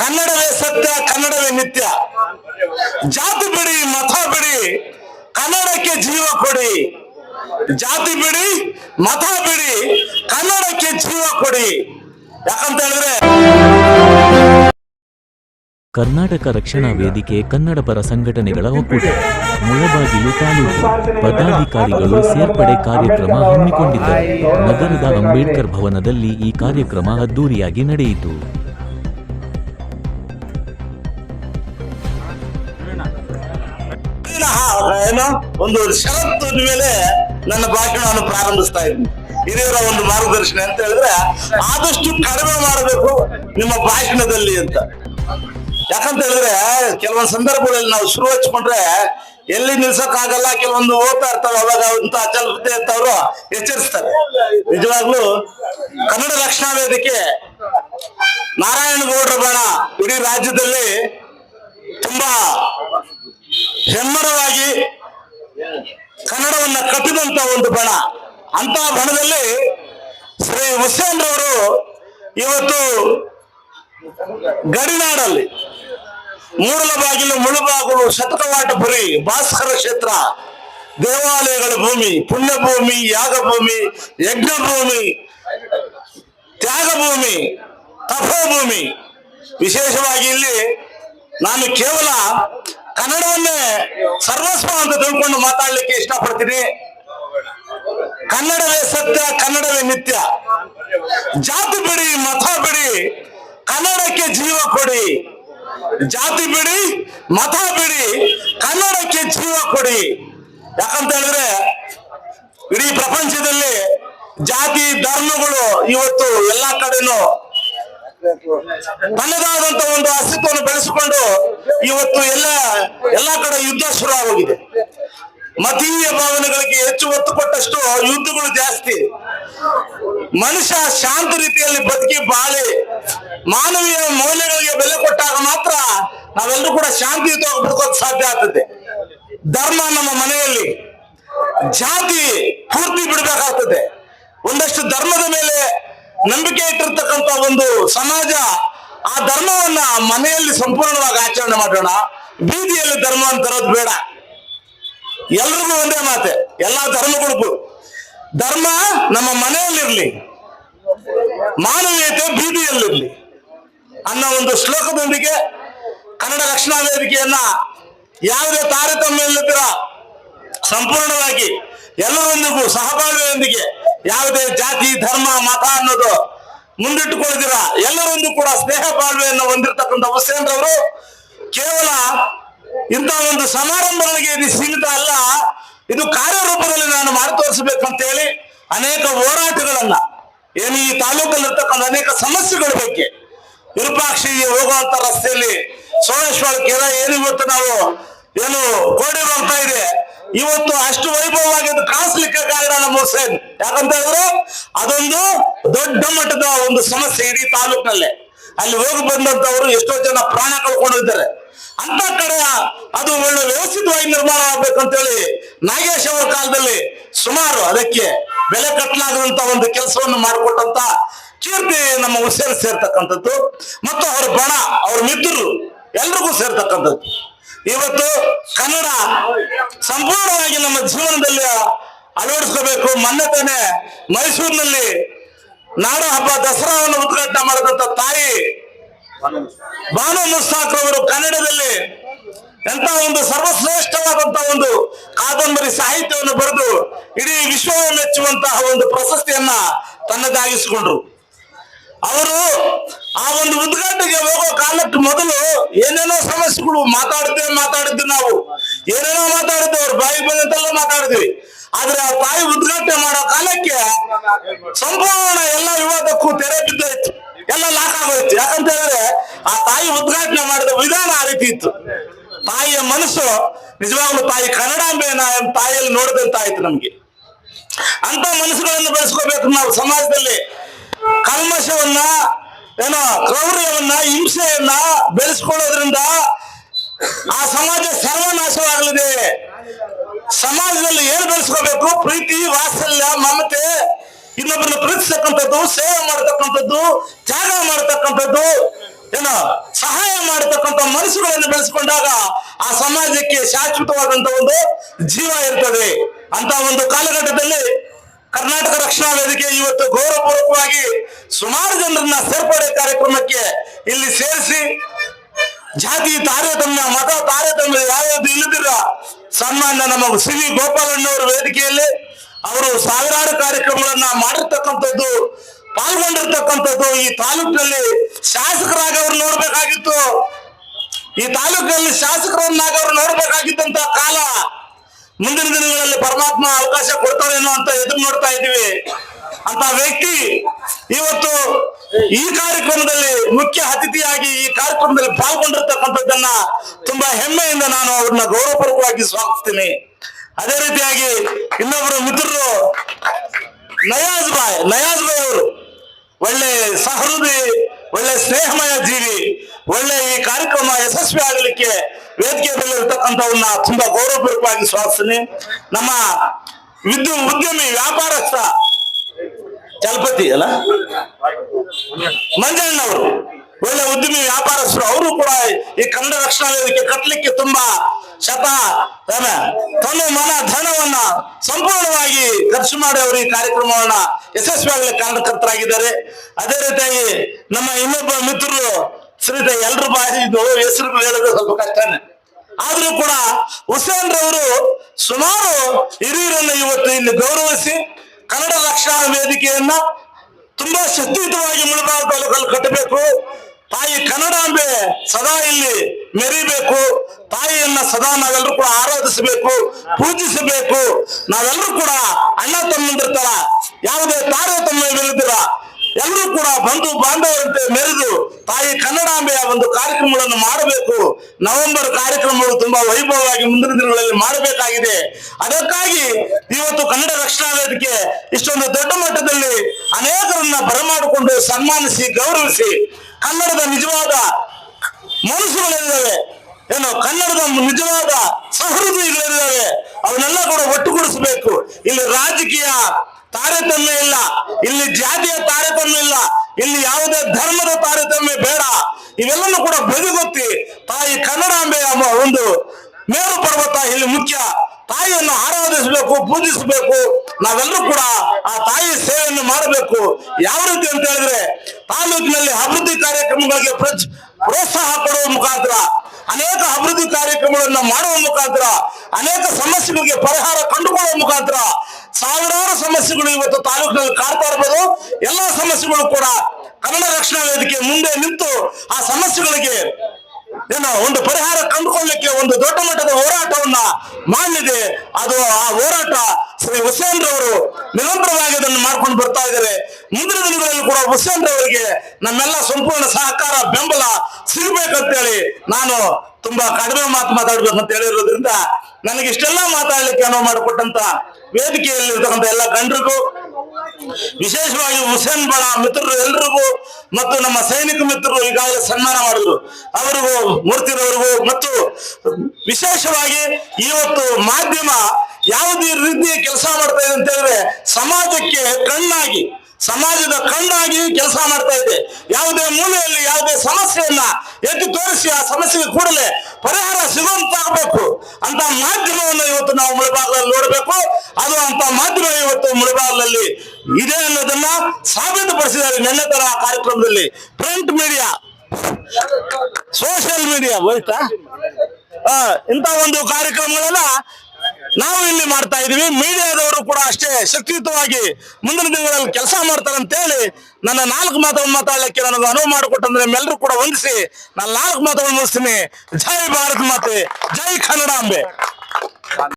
ಕನ್ನಡವೇ ಸತ್ಯ, ಕನ್ನಡವೇ ನಿತ್ಯ. ಜಾತಿ ಬಿಡಿ, ಮತ ಬಿಡಿ, ಕನ್ನಡಕ್ಕೆ ಜೀವ ಕೊಡಿ. ಜಾತಿ ಬಿಡಿ, ಮತ ಬಿಡಿ, ಕನ್ನಡಕ್ಕೆ ಜೀವ ಕೊಡಿ. ಯಾಕಂತ ಹೇಳಿದ್ರೆ ಕರ್ನಾಟಕ ರಕ್ಷಣಾ ವೇದಿಕೆ ಕನ್ನಡ ಪರ ಸಂಘಟನೆಗಳ ಒಕ್ಕೂಟ, ಮುಳಬಾಗಿಲು ತಾಲೂಕು. ಪದಾಧಿಕಾರಿಗಳು ಸೇರ್ಪಡೆ ಕಾರ್ಯಕ್ರಮ ಹಮ್ಮಿಕೊಂಡಿದ್ದರು. ನಗರದ ಅಂಬೇಡ್ಕರ್ ಭವನದಲ್ಲಿ ಈ ಕಾರ್ಯಕ್ರಮ ಅದ್ದೂರಿಯಾಗಿ ನಡೆಯಿತು. ಮುಂದಿನ ಏನೋ ಒಂದು ಷರತ್ತು ಮೇಲೆ ನನ್ನ ಭಾಷಣವನ್ನು ಪ್ರಾರಂಭಿಸ್ತಾ ಇದ್ದೀನಿ. ಹಿರಿಯರ ಒಂದು ಮಾರ್ಗದರ್ಶನ ಅಂತ ಹೇಳಿದ್ರೆ ಆದಷ್ಟು ಕಡಿಮೆ ಮಾಡಬೇಕು ನಿಮ್ಮ ಭಾಷಣದಲ್ಲಿ ಅಂತ. ಯಾಕಂತ ಹೇಳಿದ್ರೆ ಕೆಲವೊಂದು ಸಂದರ್ಭಗಳಲ್ಲಿ ನಾವು ಶುರು ಹಚ್ಕೊಂಡ್ರೆ ಎಲ್ಲಿ ನಿಲ್ಸಕ್ಕಾಗಲ್ಲ, ಕೆಲವೊಂದು ಓದ್ತಾ ಇರ್ತಾವೆ, ಅವಾಗ ಅಂತ ಅಚಲ ವೃದ್ಧಿ ಅಂತವ್ರು ಎಚ್ಚರಿಸ್ತಾರೆ. ನಿಜವಾಗ್ಲೂ ಕನ್ನಡ ರಕ್ಷಣಾ ವೇದಿಕೆ ನಾರಾಯಣಗೌಡರ ಬಣ ಇಡೀ ರಾಜ್ಯದಲ್ಲಿ ತುಂಬಾ ಹೆಮ್ಮರವಾಗಿ ಕನ್ನಡವನ್ನ ಕಟ್ಟಿದಂತ ಒಂದು ಬಣ. ಅಂತ ಬಣದಲ್ಲಿ ಶ್ರೀ ಹುಸೇನ್ ರವರು ಇವತ್ತು ಗಡಿನಾಡಲ್ಲಿ ಮೂಡಲ ಬಾಗಿಲು ಮುಳುಬಾಗಿಲು, ಶತಕವಾಟಪುರಿ, ಭಾಸ್ಕರ ಕ್ಷೇತ್ರ, ದೇವಾಲಯಗಳ ಭೂಮಿ ಪುಣ್ಯ ಭೂಮಿ ಯಾಗ ಭೂಮಿ ಯಜ್ಞ ಭೂಮಿ ತ್ಯಾಗ ಭೂಮಿ ತಪೋ ತಪೋಭೂಮಿ. ವಿಶೇಷವಾಗಿ ಇಲ್ಲಿ ನಾನು ಕೇವಲ ಕನ್ನಡವನ್ನೇ ಸರ್ವಸ್ವ ಅಂತ ತಿಳ್ಕೊಂಡು ಮಾತಾಡ್ಲಿಕ್ಕೆ ಇಷ್ಟಪಡ್ತೀನಿ. ಕನ್ನಡವೇ ಸತ್ಯ, ಕನ್ನಡವೇ ನಿತ್ಯ. ಜಾತಿ ಬಿಡಿ, ಮತ ಬಿಡಿ, ಕನ್ನಡಕ್ಕೆ ಜೀವ ಕೊಡಿ. ಜಾತಿ ಬಿಡಿ, ಮತ ಬಿಡಿ, ಕನ್ನಡಕ್ಕೆ ಜೀವ ಕೊಡಿ. ಯಾಕಂತ ಹೇಳಿದ್ರೆ, ಇಡೀ ಪ್ರಪಂಚದಲ್ಲಿ ಜಾತಿ, ಧರ್ಮಗಳು ಇವತ್ತು ಎಲ್ಲಾ ಕಡೆನೂ ತನ್ನದಾದಂತ ಒಂದು ಅಸ್ತಿತ್ವವನ್ನು ಬೆಳೆಸಿಕೊಂಡು ಇವತ್ತು ಎಲ್ಲ ಎಲ್ಲ ಕಡೆ ಯುದ್ಧ ಶುರು ಆಗೋಗಿದೆ ಮತೀಯ ಭಾವನೆಗಳಿಗೆ ಹೆಚ್ಚು ಒತ್ತು ಕೊಟ್ಟಷ್ಟು ಯುದ್ಧಗಳು ಜಾಸ್ತಿ. ಮನುಷ್ಯ ಶಾಂತ ರೀತಿಯಲ್ಲಿ ಬದುಕಿ ಬಾಳಿ, ಮಾನವೀಯ ಮೌಲ್ಯಗಳಿಗೆ ಬೆಲೆ ಕೊಟ್ಟಾಗ ಮಾತ್ರ ನಾವೆಲ್ಲರೂ ಕೂಡ ಶಾಂತಿಯುತವಾಗಿ ಬದುಕೋಕ್ ಸಾಧ್ಯ ಆಗ್ತದೆ. ಧರ್ಮ ನಮ್ಮ ಮನೆಯಲ್ಲಿ, ಜಾತಿ ಪೂರ್ತಿ ಬಿಡಬೇಕಾಗ್ತದೆ. ಒಂದಷ್ಟು ಧರ್ಮದ ಮೇಲೆ ನಂಬಿಕೆ ಇಟ್ಟಿರ್ತಕ್ಕಂತ ಒಂದು ಸಮಾಜ, ಆ ಧರ್ಮವನ್ನ ಮನೆಯಲ್ಲಿ ಸಂಪೂರ್ಣವಾಗಿ ಆಚರಣೆ ಮಾಡೋಣ. ಬೀದಿಯಲ್ಲಿ ಧರ್ಮವನ್ನು ತರೋದು ಬೇಡ. ಎಲ್ರಿಗೂ ಒಂದೇ ಮಾತೆ, ಎಲ್ಲಾ ಧರ್ಮಗಳಿಗೂ ಧರ್ಮ ನಮ್ಮ ಮನೆಯಲ್ಲಿರ್ಲಿ, ಮಾನವೀಯತೆ ಬೀದಿಯಲ್ಲಿರ್ಲಿ ಅನ್ನೋ ಒಂದು ಶ್ಲೋಕದೊಂದಿಗೆ ಕನ್ನಡ ರಕ್ಷಣಾ ವೇದಿಕೆಯನ್ನ ಯಾವುದೇ ತಾರತಮ್ಯ ಇಲ್ಲದಿರ ಸಂಪೂರ್ಣವಾಗಿ ಎಲ್ಲರೊಂದಿಗೂ ಸಹಬಾಳ್ವೆಯೊಂದಿಗೆ ಯಾವುದೇ ಜಾತಿ, ಧರ್ಮ, ಮತ ಅನ್ನೋದು ಮುಂದಿಟ್ಟುಕೊಳ್ಳದಿರ ಎಲ್ಲರೊಂದು ಕೂಡ ಸ್ನೇಹ ಬಾಳ್ವೆಯನ್ನು ಹೊಂದಿರತಕ್ಕಂಥ ಅವರು ಕೇವಲ ಇಂಥ ಒಂದು ಸಮಾರಂಭಗಳಿಗೆ ಇದು ಸೀಮಿತ ಅಲ್ಲ, ಇದು ಕಾರ್ಯರೂಪದಲ್ಲಿ ನಾನು ಮಾಡಿ ಅಂತ ಹೇಳಿ ಅನೇಕ ಹೋರಾಟಗಳನ್ನ, ಏನು ಈ ತಾಲೂಕಲ್ಲಿ ಇರ್ತಕ್ಕಂಥ ಅನೇಕ ಸಮಸ್ಯೆಗಳ ಬಗ್ಗೆ ವಿರೂಪಾಕ್ಷಿಗೆ ಹೋಗುವಂತ ರಸ್ತೆಯಲ್ಲಿ ಸೋಮೇಶ್ವರ ಕೆರೆ, ಏನು ಇವತ್ತು ನಾವು, ಏನು ಕೋಡಿ ಹೋಗ್ತಾ ಇದೆ ಇವತ್ತು ಅಷ್ಟು ವೈಭವವಾಗಿ ಕಾಣಿಸ್ಲಿಕ್ಕೆ ಕಾರಣ ನಮ್ಮ ಹುಸೇನ್. ಯಾಕಂತ ಹೇಳಿದ್ರು ಅದೊಂದು ದೊಡ್ಡ ಮಟ್ಟದ ಒಂದು ಸಮಸ್ಯೆ ಇಡೀ ತಾಲೂಕಿನಲ್ಲೇ. ಅಲ್ಲಿ ಹೋಗಿ ಬಂದಂತವರು ಎಷ್ಟೋ ಜನ ಪ್ರಾಣ ಕಳ್ಕೊಂಡಿದ್ದಾರೆ. ಅಂತ ಕಡೆ ಅದು ಒಳ್ಳೆ ವ್ಯವಸ್ಥಿತವಾಗಿ ನಿರ್ಮಾಣ ಆಗ್ಬೇಕಂತೇಳಿ ನಾಗೇಶ್ ಅವರ ಕಾಲದಲ್ಲಿ ಸುಮಾರು ಅದಕ್ಕೆ ಬೆಲೆ ಕಟ್ಟಲಾಗದಂತ ಒಂದು ಕೆಲಸವನ್ನು ಮಾಡಿಕೊಟ್ಟಂತ ಕೀರ್ತಿ ನಮ್ಮ ಹುಸೇನ್ ಸೇರ್ತಕ್ಕಂಥದ್ದು. ಮತ್ತು ಅವ್ರ ಬಣ, ಅವ್ರ ಮಿತ್ರರು ಎಲ್ರಿಗೂ ಸೇರ್ತಕ್ಕಂಥದ್ದು. ಇವತ್ತು ಕನ್ನಡ ಸಂಪೂರ್ಣವಾಗಿ ನಮ್ಮ ಜೀವನದಲ್ಲಿ ಅಳವಡಿಸ್ಕೋಬೇಕು. ಮೊನ್ನೆ ತಾನೆ ಮೈಸೂರಿನಲ್ಲಿ ನಾಡ ಹಬ್ಬ ದಸರಾವನ್ನು ಉದ್ಘಾಟನೆ ಮಾಡಿದಂತ ತಾಯಿ ಬಾನು ಮುಸ್ತಾಕ್ ಅವರು ಕನ್ನಡದಲ್ಲಿ ಎಂತ ಒಂದು ಸರ್ವಶ್ರೇಷ್ಠವಾದಂತ ಒಂದು ಕಾದಂಬರಿ ಸಾಹಿತ್ಯವನ್ನು ಬರೆದು ಇಡೀ ವಿಶ್ವವನ್ನು ಮೆಚ್ಚುವಂತಹ ಒಂದು ಪ್ರಶಸ್ತಿಯನ್ನ ತನ್ನದಾಗಿಸಿಕೊಂಡ್ರು. ಅವರು ಆ ಒಂದು ಉದ್ಘಾಟನೆಗೆ ಹೋಗೋ ಕಾಲಕ್ಕೆ ಮೊದಲು ಏನೇನೋ ಸಮಸ್ಯೆಗಳು ಮಾತಾಡ್ತೇವೆ ಮಾತಾಡಿದ್ವಿ ನಾವು. ಏನೇನೋ ಮಾತಾಡಿದ್ವಿ, ಅವ್ರ ಬಾಯಿ ಬಂದಂತೆಲ್ಲ ಮಾತಾಡಿದ್ವಿ. ಆದ್ರೆ ಆ ತಾಯಿ ಉದ್ಘಾಟನೆ ಮಾಡೋ ಕಾಲಕ್ಕೆ ಸಂಪೂರ್ಣ ಎಲ್ಲ ವಿವಾದಕ್ಕೂ ತೆರೆ ಬಿದ್ದಾಯ್ತು. ಎಲ್ಲ ಲಾಕ್ ಆಗೋಯ್ತು. ಯಾಕಂತ ಹೇಳಿದ್ರೆ ಆ ತಾಯಿ ಉದ್ಘಾಟನೆ ಮಾಡಿದ ವಿಧಾನ ಆ ರೀತಿ ಇತ್ತು. ತಾಯಿಯ ಮನಸ್ಸು ನಿಜವಾಗ್ಲೂ ತಾಯಿ ಕನ್ನಡಾಂಬೆಯನ್ನ ತಾಯಿಯಲ್ಲಿ ನೋಡಿದಂತಾಯ್ತು ನಮ್ಗೆ. ಅಂತ ಮನಸ್ಸುಗಳನ್ನು ಬೆಳೆಸ್ಕೋಬೇಕು ನಾವು ಸಮಾಜದಲ್ಲಿ. ಕಲ್ಮಶವನ್ನ, ಏನೋ ಕ್ರೌರ್ಯವನ್ನ, ಹಿಂಸೆಯನ್ನ ಬೆಳೆಸ್ಕೊಳ್ಳೋದ್ರಿಂದ ಆ ಸಮಾಜ ಸರ್ವನಾಶವಾಗಲಿದೆ. ಸಮಾಜದಲ್ಲಿ ಏನ್ ಬೆಳೆಸ್ಕೋಬೇಕು? ಪ್ರೀತಿ, ವಾತ್ಸಲ್ಯ, ಮಮತೆ, ಇನ್ನೊಬ್ಬರನ್ನ ಪ್ರೀತಿಸ್ತಕ್ಕಂಥದ್ದು, ಸೇವೆ ಮಾಡತಕ್ಕಂಥದ್ದು, ತ್ಯಾಗ ಮಾಡತಕ್ಕಂಥದ್ದು, ಏನೋ ಸಹಾಯ ಮಾಡತಕ್ಕಂಥ ಮನಸ್ಸುಗಳನ್ನು ಬೆಳೆಸ್ಕೊಂಡಾಗ ಆ ಸಮಾಜಕ್ಕೆ ಶಾಶ್ವತವಾದಂತ ಒಂದು ಜೀವ ಇರ್ತದೆ. ಅಂತ ಒಂದು ಕಾಲಘಟ್ಟದಲ್ಲಿ ಕರ್ನಾಟಕ ರಕ್ಷಣಾ ವೇದಿಕೆ ಇವತ್ತು ಗೌರವಪೂರ್ವಕವಾಗಿ ಸುಮಾರು ಜನರನ್ನ ಸೇರ್ಪಡೆ ಕಾರ್ಯಕ್ರಮಕ್ಕೆ ಇಲ್ಲಿ ಸೇರಿಸಿ, ಜಾತಿ ತಾರತಮ್ಯ, ಮತ ತಾರತಮ್ಯ ಯಾವ್ದು ಇಲ್ಲದಿರ ಸನ್ಮಾನ್ಯ ನಮ್ಮ ಸಿ ವಿ ಗೋಪಾಲಣ್ಣವರ ವೇದಿಕೆಯಲ್ಲಿ ಅವರು ಸಾವಿರಾರು ಕಾರ್ಯಕ್ರಮಗಳನ್ನ ಮಾಡಿರ್ತಕ್ಕಂಥದ್ದು, ಪಾಲ್ಗೊಂಡಿರ್ತಕ್ಕಂಥದ್ದು ಈ ತಾಲೂಕಿನಲ್ಲಿ ಶಾಸಕರಾಗಿ ಅವ್ರು ನೋಡ್ಬೇಕಾಗಿತ್ತು. ಈ ತಾಲೂಕಿನಲ್ಲಿ ಶಾಸಕರನ್ನಾಗಿ ಅವ್ರು ನೋಡ್ಬೇಕಾಗಿದ್ದಂತ ಮುಂದಿನ ದಿನಗಳಲ್ಲಿ ಪರಮಾತ್ಮ ಅವಕಾಶ ಕೊಡ್ತಾರೇನೋ ಅಂತ ಎದುರು ನೋಡ್ತಾ ಇದ್ದೀವಿ. ಅಂತ ವ್ಯಕ್ತಿ ಇವತ್ತು ಈ ಕಾರ್ಯಕ್ರಮದಲ್ಲಿ ಮುಖ್ಯ ಅತಿಥಿಯಾಗಿ ಈ ಕಾರ್ಯಕ್ರಮದಲ್ಲಿ ಪಾಲ್ಗೊಂಡಿರ್ತಕ್ಕಂಥದ್ದನ್ನ ತುಂಬಾ ಹೆಮ್ಮೆಯಿಂದ ನಾನು ಅವ್ರನ್ನ ಗೌರವಪೂರ್ವಕವಾಗಿ ಸ್ವಾಗತಿಸ್ತೀನಿ. ಅದೇ ರೀತಿಯಾಗಿ ಇನ್ನೊಬ್ಬರು ಮಿತ್ರರು ನಯಾಜ್ ಬಾಯ್ ನಯಾಜ್ ಬಾಯ್ ಅವರು ಒಳ್ಳೆ ಸಹೃದಯ, ಒಳ್ಳೆ ಸ್ನೇಹಮಯ ಜೀವಿ. ಒಳ್ಳೆ ಈ ಕಾರ್ಯಕ್ರಮ ಯಶಸ್ವಿ ಆಗಲಿಕ್ಕೆ ವೇದಿಕೆ ತುಂಬಾ ಗೌರವಪೂರ್ವಕವಾಗಿ ಸ್ವಾಗತಿಸ್ತೀನಿ. ನಮ್ಮ ವಿದ್ಯು ಉದ್ಯಮಿ ವ್ಯಾಪಾರಸ್ಥ ಚಲಪತಿ ಅಲ್ಲ? ಮಂಜಣ್ಣವರು ಒಳ್ಳೆ ಉದ್ಯಮಿ ವ್ಯಾಪಾರಸ್ಥರು, ಅವರು ಕೂಡ ಈ ಕನ್ನಡ ರಕ್ಷಣಾ ವೇದಿಕೆ ಕಟ್ಟಲಿಕ್ಕೆ ತುಂಬಾ ಶತ ತನು ಮನ ಧನವನ್ನ ಸಂಪೂರ್ಣವಾಗಿ ಖರ್ಚು ಮಾಡಿ ಅವರು ಈ ಕಾರ್ಯಕ್ರಮವನ್ನ ಯಶಸ್ವಿಯಾಗಲಿ ಕಾರಣಕರ್ತರಾಗಿದ್ದಾರೆ. ಅದೇ ರೀತಿಯಾಗಿ ನಮ್ಮ ಇನ್ನೊಬ್ಬ ಮಿತ್ರರು ಶ್ರೀತ ಎಲ್ರ ಬಾಯಿದು ಹೆಸರು ಹೇಳೋದು ಸ್ವಲ್ಪ ಕಷ್ಟನೇ. ಆದ್ರೂ ಕೂಡ ಹುಸೇನ್ ರವರು ಸುಮಾರು ಹಿರಿಯರನ್ನ ಇವತ್ತು ಇಲ್ಲಿ ಗೌರವಿಸಿ ಕನ್ನಡ ರಕ್ಷಣಾ ವೇದಿಕೆಯನ್ನ ತುಂಬಾ ಶಕ್ತಿಯುತವಾಗಿ ಮುಳಬಾಗ ತಾಲೂಕಲ್ಲಿ ಕಟ್ಟಬೇಕು. ತಾಯಿ ಕನ್ನಡಾಂಬೆ ಸದಾ ಇಲ್ಲಿ ಮೆರಿಬೇಕು. ತಾಯಿಯನ್ನ ಸದಾ ನಾವೆಲ್ಲರೂ ಕೂಡ ಆರಾಧಿಸಬೇಕು, ಪೂಜಿಸಬೇಕು. ನಾವೆಲ್ಲರೂ ಕೂಡ ಅಣ್ಣ ತಮ್ಮಂದಿರ್ತಾರ ಯಾವುದೇ ತಾರತಮ್ಯವಿಲ್ಲದಿರ ಎಲ್ಲರೂ ಕೂಡ ಬಂಧು ಬಾಂಧವರಂತೆ ಮೆರೆದು ತಾಯಿ ಕನ್ನಡಾಂಬೆಯ ಒಂದು ಕಾರ್ಯಕ್ರಮಗಳನ್ನು ಮಾಡಬೇಕು. ನವೆಂಬರ್ ಕಾರ್ಯಕ್ರಮಗಳು ತುಂಬಾ ವೈಭವವಾಗಿ ಮುಂದಿನ ದಿನಗಳಲ್ಲಿ ಮಾಡಬೇಕಾಗಿದೆ. ಅದಕ್ಕಾಗಿ ಇವತ್ತು ಕನ್ನಡ ರಕ್ಷಣಾ ವೇದಿಕೆ ಇಷ್ಟೊಂದು ದೊಡ್ಡ ಮಟ್ಟದಲ್ಲಿ ಅನೇಕರನ್ನ ಬರಮಾಡಿಕೊಂಡು ಸನ್ಮಾನಿಸಿ, ಗೌರವಿಸಿ ಕನ್ನಡದ ನಿಜವಾದ ಮನಸ್ಸುಗಳಿದ್ದಾವೆ. ಏನು, ಕನ್ನಡದ ನಿಜವಾದ ಸಹೃದಯಗಳಿದ್ದಾವೆ. ಅವನ್ನೆಲ್ಲ ಕೂಡ ಒಟ್ಟುಗೂಡಿಸಬೇಕು. ಇಲ್ಲಿ ರಾಜಕೀಯ ತಾರತಮ್ಯ ಇಲ್ಲ. ಇಲ್ಲಿ ಜಾತಿಯ ತಾರತಮ್ಯ ಇಲ್ಲ. ಇಲ್ಲಿ ಯಾವುದೇ ಧರ್ಮದ ತಾರತಮ್ಯ ಬೇಡ. ಇವೆಲ್ಲನೂ ಕೂಡ ಬದಿಗೊತ್ತಿ ತಾಯಿ ಕನ್ನಡಾಂಬೆಯ ಒಂದು ಮೇರು ಪರ್ವತ ಇಲ್ಲಿ ಮುಖ್ಯ. ತಾಯಿಯನ್ನು ಆರಾಧಿಸಬೇಕು, ಪೂಜಿಸಬೇಕು. ನಾವೆಲ್ಲರೂ ಕೂಡ ಆ ತಾಯಿ ಸೇವೆಯನ್ನು ಮಾಡಬೇಕು. ಯಾವ ರೀತಿ ಅಂತ ಹೇಳಿದ್ರೆ ತಾಲೂಕಿನಲ್ಲಿ ಅಭಿವೃದ್ಧಿ ಕಾರ್ಯಕ್ರಮಗಳಿಗೆ ಪ್ರೋತ್ಸಾಹ ಕೊಡುವ ಮುಖಾಂತರ, ಅನೇಕ ಅಭಿವೃದ್ಧಿ ಕಾರ್ಯಕ್ರಮಗಳನ್ನು ಮಾಡುವ ಮುಖಾಂತರ, ಅನೇಕ ಸಮಸ್ಯೆಗಳಿಗೆ ಪರಿಹಾರ ಕಂಡುಕೊಳ್ಳುವ ಮುಖಾಂತರ ಸಾವಿರಾರು ಸಮಸ್ಯೆಗಳು ಇವತ್ತು ತಾಲೂಕಿನಲ್ಲಿ ಕಾಡ್ತಾ ಇರ್ಬೋದು. ಎಲ್ಲಾ ಸಮಸ್ಯೆಗಳು ಕೂಡ ಕನ್ನಡ ರಕ್ಷಣಾ ವೇದಿಕೆ ಮುಂದೆ ನಿಂತು ಆ ಸಮಸ್ಯೆಗಳಿಗೆ ಏನೋ ಒಂದು ಪರಿಹಾರ ಕಂಡುಕೊಳ್ಳಲಿಕ್ಕೆ ಒಂದು ದೊಡ್ಡ ಮಟ್ಟದ ಹೋರಾಟವನ್ನ ಮಾಡಲಿದೆ. ಅದು ಆ ಹೋರಾಟ ಶ್ರೀ ಹುಸೇನ್ ರವರು ನಿರಂತರವಾಗಿ ಅದನ್ನು ಮಾಡ್ಕೊಂಡು ಬರ್ತಾ ಇದ್ದಾರೆ. ಮುಂದಿನ ದಿನಗಳಲ್ಲಿ ಕೂಡ ಹುಸೇನ್ ರವರಿಗೆ ನಮ್ಮೆಲ್ಲ ಸಂಪೂರ್ಣ ಸಹಕಾರ, ಬೆಂಬಲ ಸಿಗ್ಬೇಕಂತೇಳಿ ನಾನು ತುಂಬಾ ಕಡಿಮೆ ಮಾತು ಮಾತಾಡ್ಬೇಕಂತ ಹೇಳಿರೋದ್ರಿಂದ ನನಗೆ ಇಷ್ಟೆಲ್ಲ ಮಾತಾಡ್ಲಿಕ್ಕೆ ಅನುವು ಮಾಡಿಕೊಟ್ಟಂತ ವೇದಿಕೆಯಲ್ಲಿರ್ತಕ್ಕಂಥ ಎಲ್ಲ ಗಂಡ್ರಿಗೂ ವಿಶೇಷವಾಗಿ ಹುಸೇನ್ ಬಳ ಮಿತ್ರರು ಎಲ್ರಿಗೂ ಮತ್ತು ನಮ್ಮ ಸೈನಿಕ ಮಿತ್ರರು ಈಗಾಗಲೇ ಸನ್ಮಾನ ಮಾಡಿದ್ರು. ಅವರಿಗೂ, ಮೂರ್ತಿರವರಿಗೂ ಮತ್ತು ವಿಶೇಷವಾಗಿ ಇವತ್ತು ಮಾಧ್ಯಮ ಯಾವುದೇ ರೀತಿಯ ಕೆಲಸ ಮಾಡ್ತಾ ಇದೆ ಅಂತ ಹೇಳಿದ್ರೆ ಸಮಾಜಕ್ಕೆ ಕಣ್ಣಾಗಿ, ಸಮಾಜದ ಕಣ್ಣಾಗಿ ಕೆಲಸ ಮಾಡ್ತಾ ಇದೆ. ಯಾವುದೇ ಮೂಲೆಯಲ್ಲಿ ಯಾವುದೇ ಸಮಸ್ಯೆಯನ್ನ ಎತ್ತಿ ತೋರಿಸಿ ಆ ಸಮಸ್ಯೆಗೆ ಕೂಡಲೇ ಪರಿಹಾರ ಸಿಗುವಂತಾಗಬೇಕು ಅಂತ ಮಾಧ್ಯಮವನ್ನು ಇವತ್ತು ನಾವು ಮುಳಬಾಗಲಲ್ಲಿ ನೋಡಬೇಕು. ಅದು ಅಂತ ಮಾಧ್ಯಮ ಇವತ್ತು ಮುಳಬಾಗಲಲ್ಲಿ ಇದೆ ಅನ್ನೋದನ್ನ ಸಾಬೀತುಪಡಿಸಿದ್ದಾರೆ. ನಿನ್ನೆ ತರ ಕಾರ್ಯಕ್ರಮದಲ್ಲಿ ಪ್ರಿಂಟ್ ಮೀಡಿಯಾ ಸೋಷಿಯಲ್ ಮೀಡಿಯಾ ಆ, ಇಂಥ ಒಂದು ಕಾರ್ಯಕ್ರಮಗಳನ್ನ ನಾವು ಇಲ್ಲಿ ಮಾಡ್ತಾ ಇದೀವಿ ಮೀಡಿಯಾದವರು ಕೂಡ ಅಷ್ಟೇ ಶಕ್ತಿಯುತವಾಗಿ ಮುಂದಿನ ದಿನಗಳಲ್ಲಿ ಕೆಲಸ ಮಾಡ್ತಾರೆ ಅಂತ ಹೇಳಿ ನನ್ನ ನಾಲ್ಕು ಮಾತನ್ನು ಮಾತಾಡಲಿಕ್ಕೆ ನನಗೆ ಅನುವು ಮಾಡಿಕೊಟ್ಟಂದ್ರೆ ನಿಮ್ಮೆಲ್ಲರೂ ಕೂಡ ವಂದಿಸಿ ನಾನು ನಾಲ್ಕು ಮಾತನ್ನು ಮುಗಿಸ್ತೀನಿ. ಜೈ ಭಾರತ್ ಮಾತೆ, ಜೈ ಕನ್ನಡಾಂಬೆ